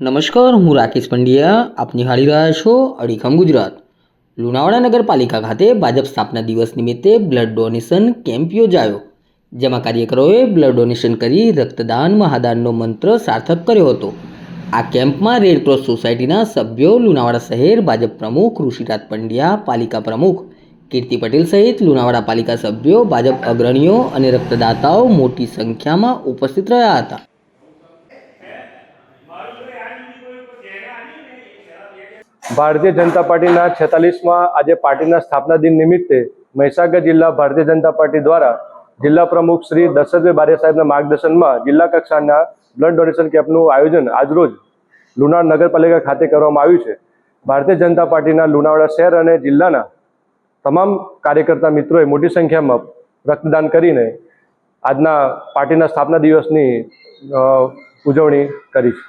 નમસ્કાર, હું રાકેશ પંડ્યા. આપ નિહાળી રહ્યા છો અડીખમ ગુજરાત. લુણાવાડા નગરપાલિકા ખાતે ભાજપ સ્થાપના દિવસ નિમિત્તે બ્લડ ડોનેશન કેમ્પ યોજાયો, જેમાં કાર્યકરોએ બ્લડ ડોનેશન કરી રક્તદાન મહાદાનનો મંત્ર સાર્થક કર્યો હતો. આ કેમ્પમાં રેડક્રોસ સોસાયટીના સભ્યો લુણાવાડા શહેર ભાજપ પ્રમુખ ઋષિરાજ પંડ્યા, પાલિકા પ્રમુખ કીર્તિ પટેલ સહિત લુણાવાડા પાલિકા સભ્યો, ભાજપ અગ્રણીઓ અને રક્તદાતાઓ મોટી સંખ્યામાં ઉપસ્થિત રહ્યા હતા. ભારતીય જનતા પાર્ટીના છેતાલીસમાં આજે પાર્ટીના સ્થાપના દિન નિમિત્તે મહીસાગર જિલ્લા ભારતીય જનતા પાર્ટી દ્વારા જિલ્લા પ્રમુખ શ્રી દશરથભાઈ બારે સાહેબના માર્ગદર્શનમાં જિલ્લા કક્ષાના બ્લડ ડોનેશન કેમ્પનું આયોજન આજરોજ લુણાવાડા નગરપાલિકા ખાતે કરવામાં આવ્યું છે. ભારતીય જનતા પાર્ટીના લુણાવાડા શહેર અને જિલ્લાના તમામ કાર્યકર્તા મિત્રોએ મોટી સંખ્યામાં રક્તદાન કરીને આજના પાર્ટીના સ્થાપના દિવસની ઉજવણી કરી છે.